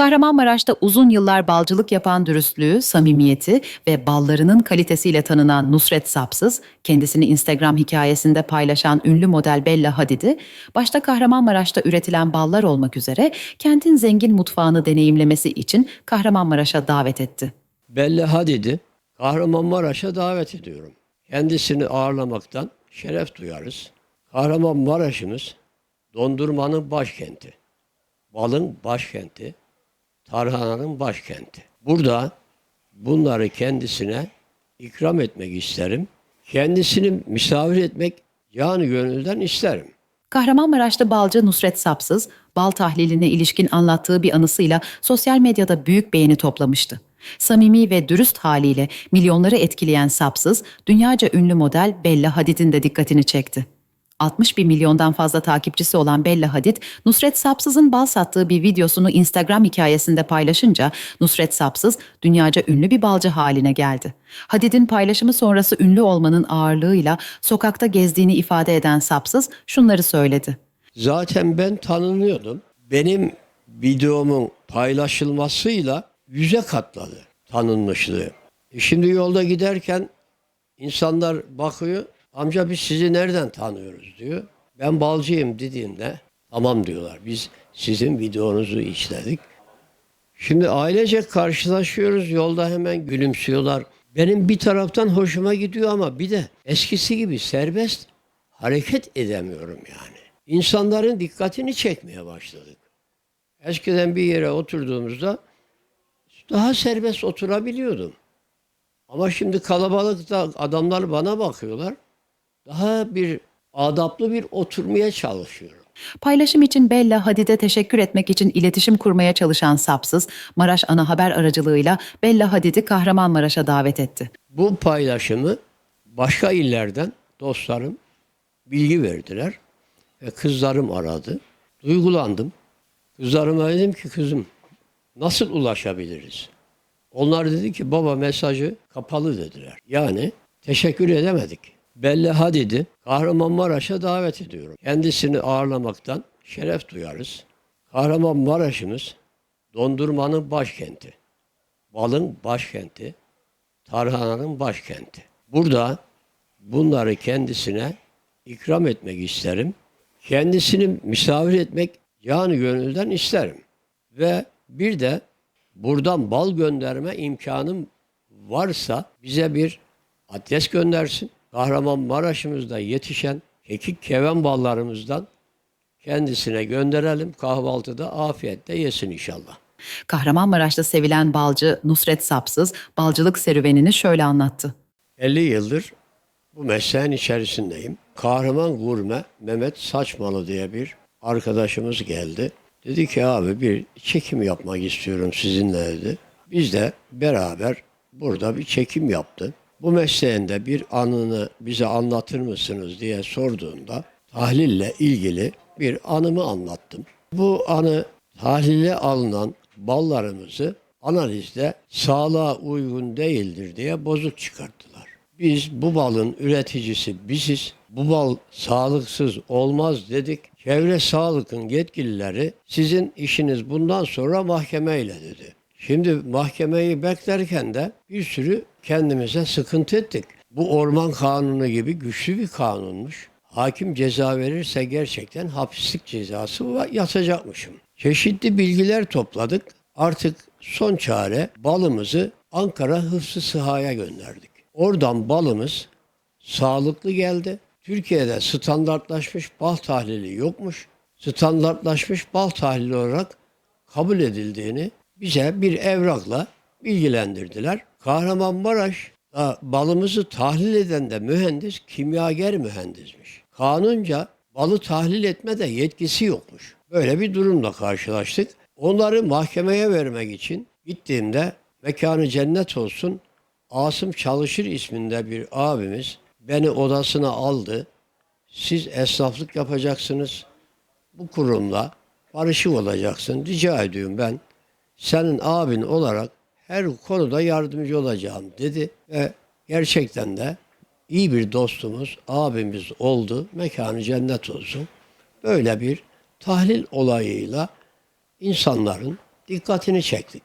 Kahramanmaraş'ta uzun yıllar balcılık yapan dürüstlüğü, samimiyeti ve ballarının kalitesiyle tanınan Nusret Sapsız, kendisini Instagram hikayesinde paylaşan ünlü model Bella Hadid'i, başta Kahramanmaraş'ta üretilen ballar olmak üzere kentin zengin mutfağını deneyimlemesi için Kahramanmaraş'a davet etti. Bella Hadid'i Kahramanmaraş'a davet ediyorum. Kendisini ağırlamaktan şeref duyarız. Kahramanmaraş'ımız dondurmanın başkenti, balın başkenti, tarhananın başkenti. Burada bunları kendisine ikram etmek isterim. Kendisini misafir etmek canı gönülden isterim. Kahramanmaraşlı balcı Nusret Sapsız, bal tahliline ilişkin anlattığı bir anısıyla sosyal medyada büyük beğeni toplamıştı. Samimi ve dürüst haliyle milyonları etkileyen Sapsız, dünyaca ünlü model Bella Hadid'in de dikkatini çekti. 61 milyondan fazla takipçisi olan Bella Hadid, Nusret Sapsız'ın bal sattığı bir videosunu Instagram hikayesinde paylaşınca Nusret Sapsız dünyaca ünlü bir balcı haline geldi. Hadid'in paylaşımı sonrası ünlü olmanın ağırlığıyla sokakta gezdiğini ifade eden Sapsız şunları söyledi. Zaten ben tanınıyordum. Benim videomun paylaşılmasıyla yüze katladı tanınmışlığı. E şimdi yolda giderken insanlar bakıyor, amca biz sizi nereden tanıyoruz diyor. Ben balcıyım dediğimde tamam diyorlar. Biz sizin videonuzu işledik. Şimdi ailece karşılaşıyoruz yolda hemen gülümsüyorlar. Benim bir taraftan hoşuma gidiyor ama bir de eskisi gibi serbest hareket edemiyorum yani. İnsanların dikkatini çekmeye başladık. Eskiden bir yere oturduğumuzda daha serbest oturabiliyordum. Ama şimdi kalabalıkta adamlar bana bakıyorlar. Daha bir adaplı bir oturmaya çalışıyorum. Paylaşım için Bella Hadid'e teşekkür etmek için iletişim kurmaya çalışan Sapsız, Maraş Ana Haber aracılığıyla Bella Hadid'i Kahramanmaraş'a davet etti. Bu paylaşımı başka illerden dostlarım bilgi verdiler ve kızlarım aradı. Duygulandım. Kızlarıma dedim ki kızım nasıl ulaşabiliriz? Onlar dedi ki baba mesajı kapalı dediler. Yani teşekkür edemedik. Bella Hadid'i Kahramanmaraş'a davet ediyorum. Kendisini ağırlamaktan şeref duyarız. Kahramanmaraş'ımız dondurmanın başkenti, balın başkenti, tarhananın başkenti. Burada bunları kendisine ikram etmek isterim. Kendisini misafir etmek canı gönülden isterim. Ve bir de buradan bal gönderme imkanım varsa bize bir adres göndersin. Kahramanmaraş'ımızda yetişen kekik keven ballarımızdan kendisine gönderelim. Kahvaltıda afiyetle yesin inşallah. Kahramanmaraş'ta sevilen balcı Nusret Sapsız, balcılık serüvenini şöyle anlattı. 50 yıldır bu mesleğin içerisindeyim. Kahraman gurme Mehmet Saçmalı diye bir arkadaşımız geldi. Dedi ki abi bir çekim yapmak istiyorum sizinle dedi. Biz de beraber burada bir çekim yaptı. Bu mesleğinde bir anını bize anlatır mısınız diye sorduğunda tahlille ilgili bir anımı anlattım. Bu anı tahlile alınan ballarımızı analizde sağlığa uygun değildir diye bozuk çıkarttılar. Biz bu balın üreticisi biziz. Bu bal sağlıksız olmaz dedik. Çevre sağlıkın yetkilileri sizin işiniz bundan sonra mahkemeyle dedi. Şimdi mahkemeyi beklerken de bir sürü kendimize sıkıntı ettik. Bu orman kanunu gibi güçlü bir kanunmuş. Hakim ceza verirse gerçekten hapislik cezası yatacakmışım. Çeşitli bilgiler topladık. Artık son çare balımızı Ankara Hıfzı Sıha'ya gönderdik. Oradan balımız sağlıklı geldi. Türkiye'de standartlaşmış bal tahlili yokmuş. Standartlaşmış bal tahlili olarak kabul edildiğini bize bir evrakla bilgilendirdiler. Kahramanmaraş balımızı tahlil eden de mühendis, kimyager mühendismiş. Kanunca balı tahlil etme de yetkisi yokmuş. Böyle bir durumla karşılaştık. Onları mahkemeye vermek için gittiğimde mekanı cennet olsun Asım Çalışır isminde bir abimiz beni odasına aldı. Siz esnaflık yapacaksınız. Bu kurumla barışık olacaksın. Rica ediyorum ben senin abin olarak her konuda yardımcı olacağım dedi ve gerçekten de iyi bir dostumuz, abimiz oldu. Mekanı cennet olsun. Böyle bir tahlil olayıyla insanların dikkatini çektik.